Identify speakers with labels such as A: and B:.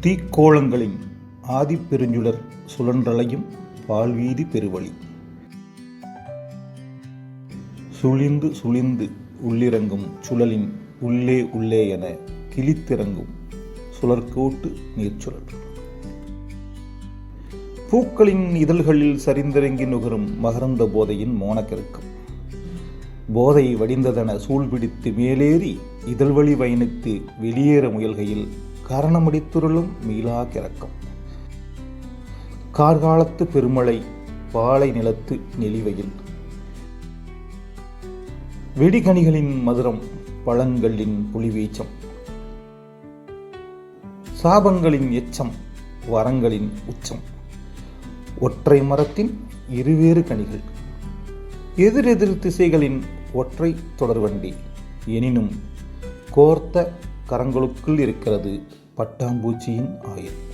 A: தீக்கோளங்களின் ஆதிப்பெருஞ்சுடர் சுழன்றலையும் பால்வீதி பெருவழி. சுழிந்து சுழிந்து உள்ளிறங்கும் சுழலின் உள்ளே உள்ளே என கிழித்திறங்கும் சுழற்கோட்டு நீர்ச்சுழல். பூக்களின் இதழ்களில் சரிந்திறங்கி நுகரும் மகரந்த போதையின் மோனக்கருக்கம். போதை வடிந்ததென சூழ்பிடித்து மேலேறி இதழ்வழி பயணித்து வெளியேற முயல்கையில் காரணமடித்துருளும் மீளா கிறக்கம். கார்காலத்து பெருமழை பாலை நிலத்து நெளிவையில். வெடிகனிகளின் மதுரம் பழங்களின் புலிவீச்சம். சாபங்களின் எச்சம் வரங்களின் உச்சம். ஒற்றை மரத்தின் இருவேறு கனிகள். எதிரெதிர் திசைகளின் ஒற்றை தொடர்வண்டி. எனினும் கோர்த்த கரங்களுக்குள் இருக்கிறது. பட்டாம்பூச்சியின் ஆயுள்.